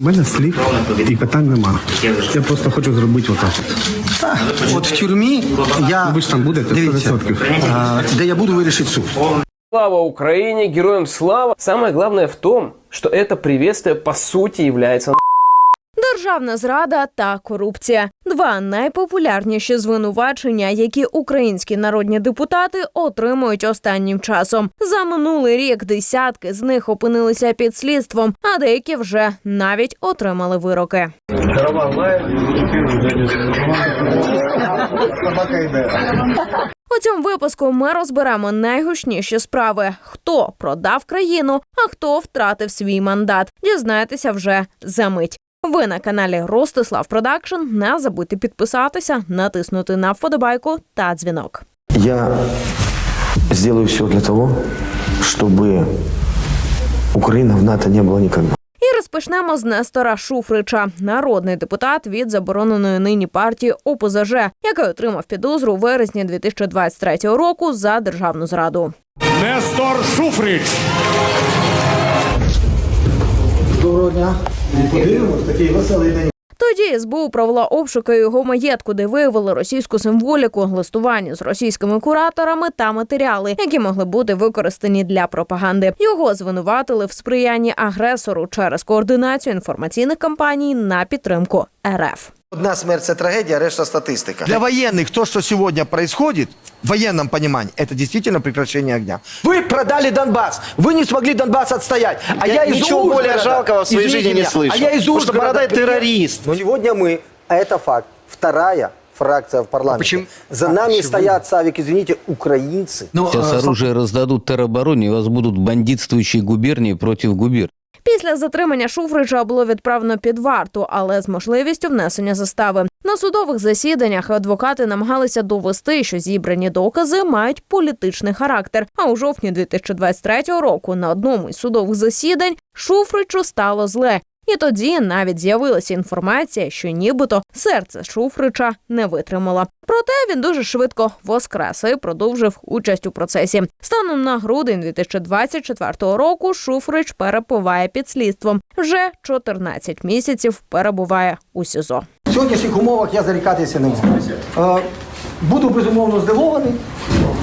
У мене слів і питань нема. Я просто хочу зробити отак. От в тюрмі я Ви ж там будете дивіться, 100%. а, де я буду вирішити суд. Слава Украине, героям слава! Самое главное в том, что это приветствие по сути является Державна зрада та корупція два найпопулярніші звинувачення, які українські народні депутати отримують останнім часом. За минулий рік десятки з них опинилися під слідством, а деякі вже навіть отримали вироки. У цьому випуску ми розберемо найгучніші справи: хто продав країну, а хто втратив свій мандат. Дізнаєтеся вже за мить. Ви на каналі Ростислав Продакшн. Не забудьте підписатися, натиснути на вподобайку та дзвінок. Я сделаю все для того, чтобы Украина в НАТО не было никогда. І розпочнемо з Нестора Шуфрича, народний депутат від забороненої нині партії ОПЗЖ, який отримав підозру у вересні 2023 року за державну зраду. Нестор Шуфрич. Доброго дня. Подивимось, такий веселий день. Тоді СБУ провела обшуки його маєтку, де виявили російську символіку, листування з російськими кураторами та матеріали, які могли бути використані для пропаганди. Його звинуватили в сприянні агресору через координацію інформаційних кампаній на підтримку РФ. Одна смерть це трагедія, решта статистика. Для военных то, что сегодня происходит, в военном понимании, это действительно прекращение огня. Вы продали Донбасс, вы не смогли Донбасс отстоять. А я, из ничего более Ужгорода, жалкого в своей извините жизни не меня, слышал. А я из Потому что Ужгорода. Бородай террорист. Но сегодня мы, а это факт, вторая фракция в парламенте. почему- За а, нами сегодня? стоят, Савик, извините, украинцы. Ну, Сейчас оружие раздадут теробороне, и у вас будут бандитствующие губернии против губерний. Після затримання Шуфрича було відправлено під варту, але з можливістю внесення застави. На судових засіданнях адвокати намагалися довести, що зібрані докази мають політичний характер. А у жовтні 2023 року на одному із судових засідань Шуфричу стало зле. І тоді навіть з'явилася інформація, що нібито серце Шуфрича не витримало. Проте він дуже швидко воскрес і продовжив участь у процесі. Станом на грудень 2024 року Шуфрич перебуває під слідством. Вже 14 місяців перебуває у СІЗО. В сьогоднішніх умовах я зарікатися не можу. Буду безумовно здивований.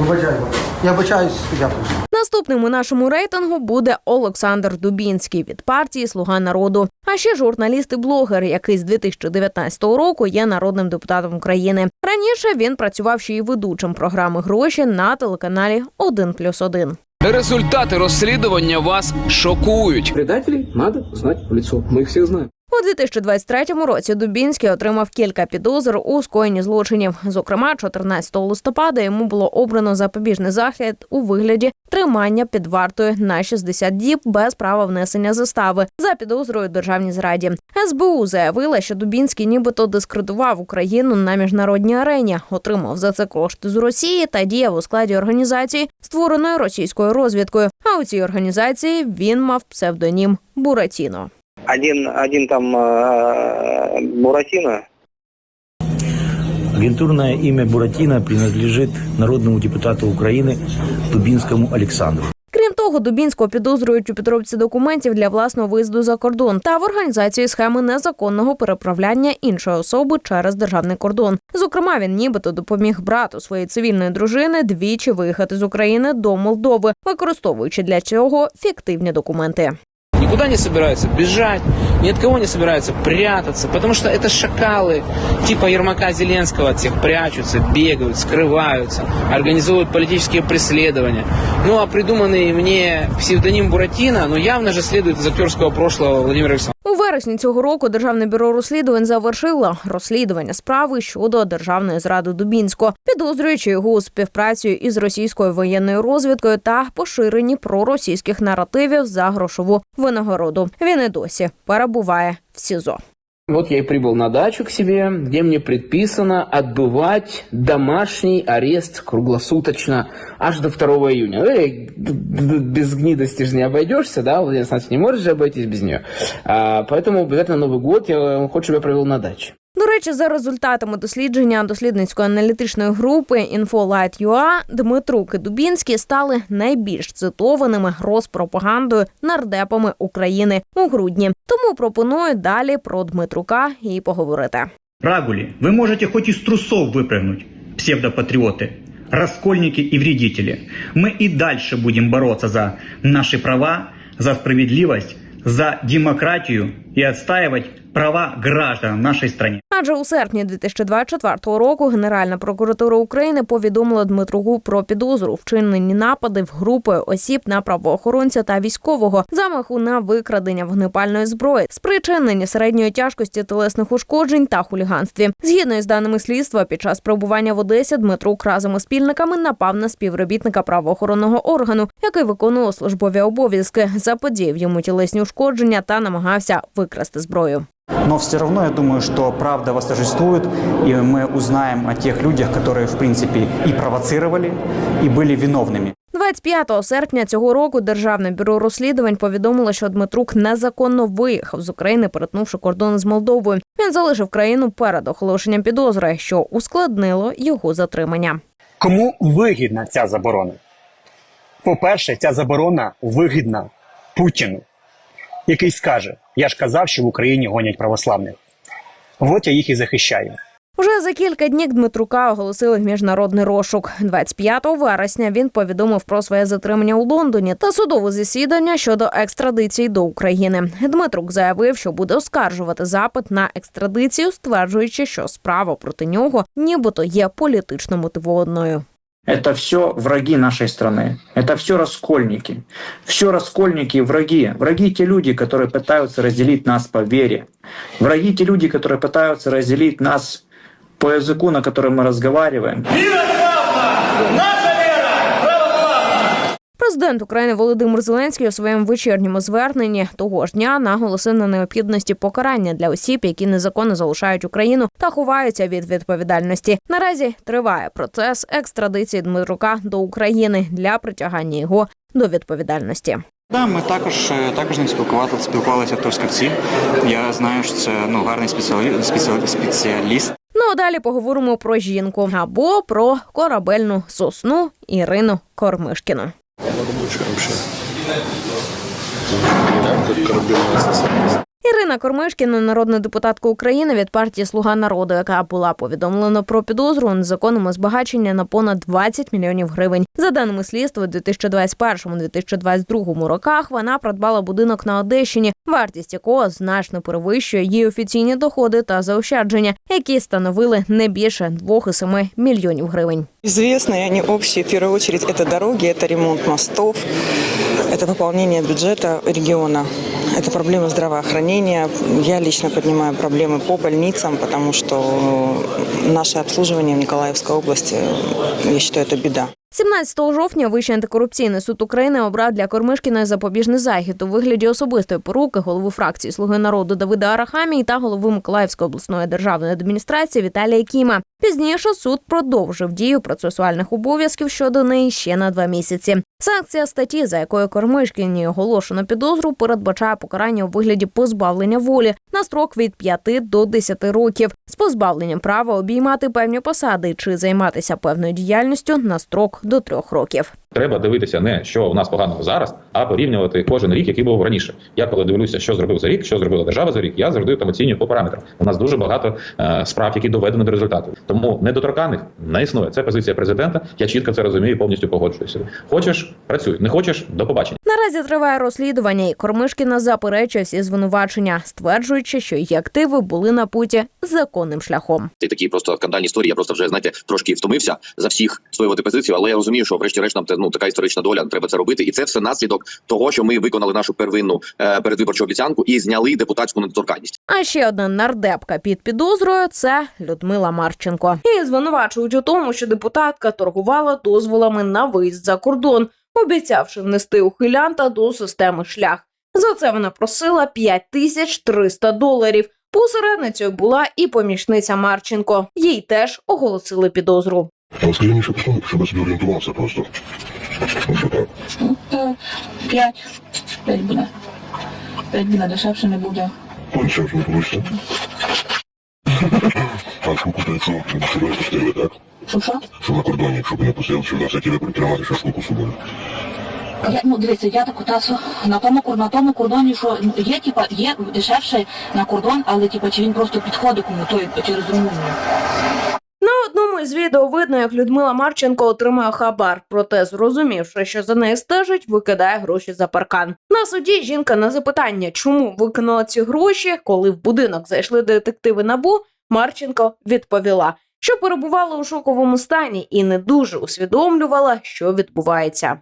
Вибачаю. Я вибачаюсь, дякую. Наступним у нашому рейтингу буде Олександр Дубінський від партії Слуга народу. А ще журналіст і блогер, який з 2019 року є народним депутатом України. Раніше він працював ще й ведучим програми гроші на телеканалі 1+,1. Результати розслідування вас шокують. Предателей надо знать в лицо. Мы их всех знаем. У 2023 році Дубінський отримав кілька підозр у скоєнні злочинів. Зокрема, 14 листопада йому було обрано запобіжний захід у вигляді тримання під вартою на 60 діб без права внесення застави за підозрою державній зраді. СБУ заявила, що Дубінський нібито дискредитував Україну на міжнародній арені, отримав за це кошти з Росії та діяв у складі організації, створеної російською розвідкою. А у цій організації він мав псевдонім Буратіно. Один, один там Буратино, Агентурное имя Буратино принадлежит народному депутату Украины Дубинскому Александру. Крім того, Дубінського підозрюють у підробці документів для власного виїзду за кордон та в організації схеми незаконного переправляння іншої особи через державний кордон. Зокрема, він нібито допоміг брату своєї цивільної дружини двічі виїхати з України до Молдови, використовуючи для цього фіктивні документи. Никуда не собираются бежать, ни от кого не собираются прятаться, потому что это шакалы типа Ермака Зеленского от всех прячутся, бегают, скрываются, организуют политические преследования. Ну а придуманный мне псевдоним Буратино, ну явно же следует из актерского прошлого Владимира Александровича. Вересні цього року Державне бюро розслідувань завершило розслідування справи щодо державної зради Дубінського, підозрюючи його у співпрацю із російською воєнною розвідкою та поширенні проросійських наративів за грошову винагороду. Він і досі перебуває в СІЗО. Вот я и прибыл на дачу к себе, где мне предписано отбывать домашний арест круглосуточно аж до 2 июня. Ну, и д- д- без гнидости же не обойдешься, да, Владимир Александрович, не можешь же обойтись без нее. А, поэтому обязательно Новый год я э, хочу, чтобы я провел на даче. До речі, за результатами дослідження дослідницької аналітичної групи InfoLight.ua Дмитрук і Дубінський стали найбільш цитованими розпропагандою нардепами України у грудні. Тому пропоную далі про Дмитрука і поговорити. Рагули, вы можете хоть из трусов выпрыгнуть, псевдопатриоты, раскольники и вредители. Мы и дальше будем бороться за наши права, за справедливость, за демократию и отстаивать права граждан в нашей стране. Адже у серпні 2024 року Генеральна прокуратура України повідомила Дмитруку про підозру вчинені напади в групою осіб на правоохоронця та військового, замаху на викрадення вогнепальної зброї, спричинення середньої тяжкості телесних ушкоджень та хуліганстві. Згідно із даними слідства, під час перебування в Одесі Дмитрук разом із спільниками напав на співробітника правоохоронного органу, який виконував службові обов'язки, заподіяв йому тілесні ушкодження та намагався викрасти зброю. Но все равно я думаю, что правда восторжествует, и мы узнаем о тех людях, которые, в принципе, и провоцировали, и были виновными. 25 серпня цього року Державне бюро розслідувань повідомило, що Дмитрук незаконно виїхав з України, перетнувши кордон з Молдовою. Він залишив країну перед оголошенням підозри, що ускладнило його затримання. Кому вигідна ця заборона? По-перше, ця заборона вигідна Путіну, який скаже: Я ж казав, що в Україні гонять православних. От я їх і захищаю. Уже за кілька днів Дмитрука оголосили міжнародний розшук. 25 вересня він повідомив про своє затримання у Лондоні та судове засідання щодо екстрадиції до України. Дмитрук заявив, що буде оскаржувати запит на екстрадицію, стверджуючи, що справа проти нього нібито є політично мотивованою. Это все враги нашей страны. Это все раскольники. Все раскольники и враги. Враги те люди, которые пытаются разделить нас по вере. Враги те люди, которые пытаются разделить нас по языку, на котором мы разговариваем. Президент України Володимир Зеленський у своєму вечірньому зверненні того ж дня наголосив на необхідності покарання для осіб, які незаконно залишають Україну та ховаються від відповідальності. Наразі триває процес екстрадиції Дмитрука до України для притягання його до відповідальності. Да, ми також е, також не спілкувалися, спілкувалися в Трускавці. Я знаю, що це ну гарний спеціалі, спеціалі, спеціаліст. Ну а далі поговоримо про жінку або про корабельну сосну Ірину Кормишкіну рабочая вообще. Как комбинация Ірина Кормишкіна, народна депутатка України від партії Слуга народу, яка була повідомлена про підозру у незаконному збагаченні на понад 20 мільйонів гривень. За даними слідства, у 2021-2022 роках вона придбала будинок на Одещині, вартість якого значно перевищує її офіційні доходи та заощадження, які становили не більше 2,7 мільйонів гривень. Известные они общие. В первую очередь это дороги, это ремонт мостов, это пополнение бюджета региона, это проблемы здравоохранения. Я лично поднимаю проблемы по больницам, потому что наше обслуживание в Николаевской области, я считаю, это беда. 17 жовтня Вищий антикорупційний суд України обрав для Кормишкіної запобіжний захід у вигляді особистої поруки голови фракції Слуги народу Давида Арахамії та голови Миколаївської обласної державної адміністрації Віталія Кіма. Пізніше суд продовжив дію процесуальних обов'язків щодо неї ще на два місяці. Санкція статті, за якою Кормишкіні оголошено підозру, передбачає покарання у вигляді позбавлення волі на строк від 5 до 10 років з позбавленням права обіймати певні посади чи займатися певною діяльністю на строк до трьох років. Треба дивитися не що у нас поганого зараз, а порівнювати кожен рік, який був раніше. Я коли дивлюся, що зробив за рік, що зробила держава за рік, я завжди там оцінюю по параметрам. У нас дуже багато е, справ, які доведені до результату. Тому недоторканих не існує. Це позиція президента. Я чітко це розумію повністю погоджуюся. Хочеш працюй, не хочеш до побачення. Наразі триває розслідування, і Кормишкіна заперечує всі звинувачення, стверджуючи, що її активи були на путі законним шляхом. Це такі просто скандальні історії. Я просто вже знаєте трошки втомився за всіх своювати позицію, але я розумію, що врешті-решт нам це ну така історична доля. Треба це робити, і це все наслідок того, що ми виконали нашу первинну е, передвиборчу обіцянку і зняли депутатську недоторканність. А ще одна нардепка під підозрою це Людмила Марченко. Її звинувачують у тому, що депутатка торгувала дозволами на виїзд за кордон, обіцявши внести ухилянта до системи шлях. За це вона просила 5300 доларів. Посередницею була і помічниця Марченко. Їй теж оголосили підозру. А скажи мені, що щоб я собі орієнтувався просто. Що так? П'ять. П'ять буде. П'ять буде, дешевше не буде. Нічого ж не вийшло. А шкурку то якщо не собою пустили, так? Що що? Що на кордоні, якщо б не пустив, що на всякі випадки тримати шкурку з собою. Я, ну дивіться, я таку тасу на тому кор- на тому кордоні, що ну, є, типа, є дешевше на кордон, але типа чи він просто підходить кому той через Румунію. На одному із відео видно, як Людмила Марченко отримує хабар. Проте, зрозумівши, що за нею стежать, викидає гроші за паркан. На суді жінка на запитання, чому викинула ці гроші, коли в будинок зайшли детективи набу, Марченко відповіла, що перебувала у шоковому стані і не дуже усвідомлювала, що відбувається.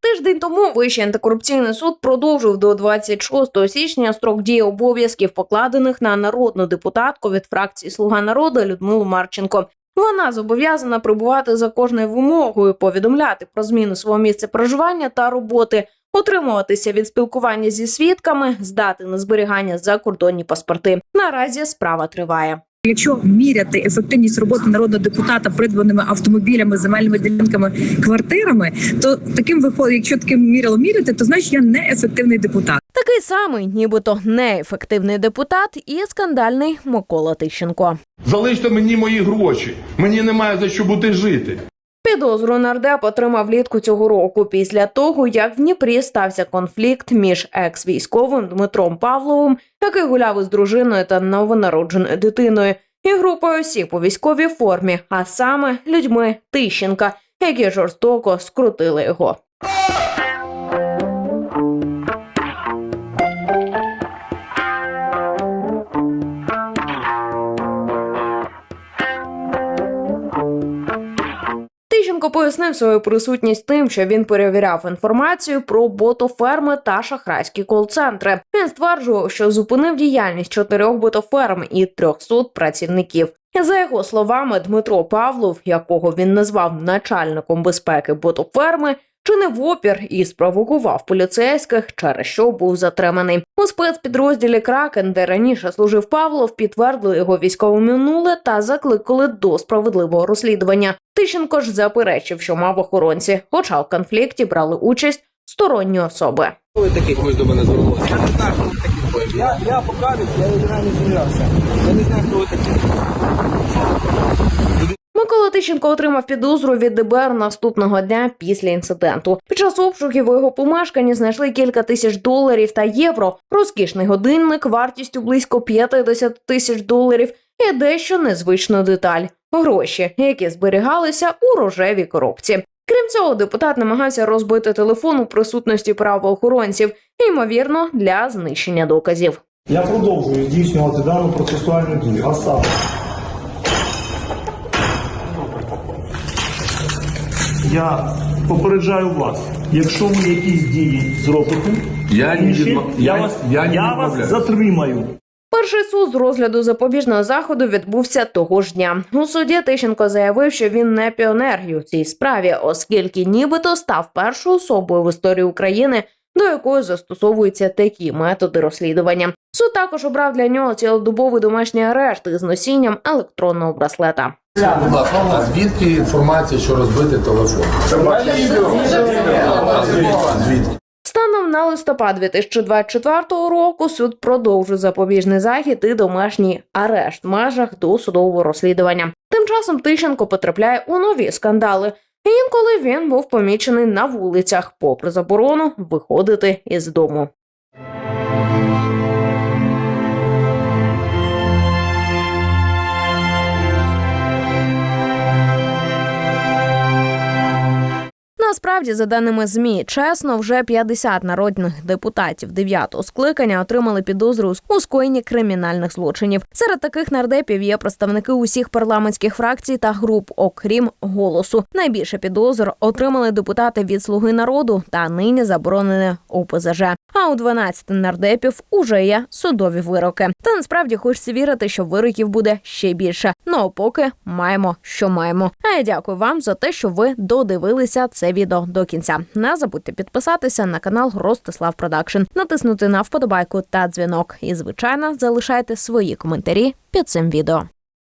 Тиждень тому Вищий антикорупційний суд продовжив до 26 січня строк дії обов'язків, покладених на народну депутатку від фракції Слуга народу Людмилу Марченко. Вона зобов'язана прибувати за кожною вимогою, повідомляти про зміну свого місця проживання та роботи, утримуватися від спілкування зі свідками, здати на зберігання закордонні паспорти. Наразі справа триває. Якщо міряти ефективність роботи народного депутата придбаними автомобілями, земельними ділянками, квартирами, то таким виходить, якщо таким мірило міряти, то значить я не ефективний депутат. Такий самий, нібито неефективний депутат, і скандальний Микола Тищенко. Залиште мені мої гроші. Мені немає за що бути жити. Підозру нардеп отримав влітку цього року після того, як в Дніпрі стався конфлікт між екс-військовим Дмитром Павловим, який гуляв із дружиною та новонародженою дитиною, і групою осіб у військовій формі, а саме людьми Тищенка, які жорстоко скрутили його. Тищенко пояснив свою присутність тим, що він перевіряв інформацію про ботоферми та шахрайські кол-центри. Він стверджував, що зупинив діяльність чотирьох ботоферм і 300 працівників. За його словами, Дмитро Павлов, якого він назвав начальником безпеки ботоферми, чинив опір і спровокував поліцейських, через що був затриманий. У спецпідрозділі Кракен, де раніше служив Павлов, підтвердили його військове минуле та закликали до справедливого розслідування. Тищенко ж заперечив, що мав охоронці, хоча в конфлікті брали участь сторонні особи. Ви таких ось до мене звернулися. Я, я покажусь, я не змінявся. Я не знаю, хто ви такі. Микола Тищенко отримав підозру від ДБР наступного дня після інциденту. Під час обшуків у його помешканні знайшли кілька тисяч доларів та євро, розкішний годинник вартістю близько 50 тисяч доларів і дещо незвичну деталь гроші, які зберігалися у рожевій коробці. Крім цього, депутат намагався розбити телефон у присутності правоохоронців, ймовірно, для знищення доказів. Я продовжую здійснювати дану процесуальну дію, а саме. Я попереджаю вас, якщо ви якісь дії зробите, Я інші, відмов- я, я- вас, я не вас затримаю. Перший суд з розгляду запобіжного заходу відбувся того ж дня. У суді Тищенко заявив, що він не піонер у цій справі, оскільки нібито став першою особою в історії України, до якої застосовуються такі методи розслідування. Суд також обрав для нього цілодобовий домашній арешт із носінням електронного браслета. Будь ласка, а звідки інформація, що розбити телефон? Звідки? Станом на листопад 2024 року суд продовжив запобіжний захід і домашній арешт в межах досудового розслідування. Тим часом Тищенко потрапляє у нові скандали. Інколи він був помічений на вулицях, попри заборону виходити із дому. Насправді, за даними змі, чесно, вже 50 народних депутатів 9-го скликання отримали підозру у скоєнні кримінальних злочинів. Серед таких нардепів є представники усіх парламентських фракцій та груп, окрім голосу. Найбільше підозр отримали депутати від Слуги народу та нині заборонене ОПЗЖ. У 12 нардепів уже є судові вироки. Та насправді хочеться вірити, що вироків буде ще більше. Ну а поки маємо, що маємо. А я дякую вам за те, що ви додивилися це відео до кінця. Не забудьте підписатися на канал Ростислав Продакшн, натиснути на вподобайку та дзвінок. І звичайно залишайте свої коментарі під цим відео.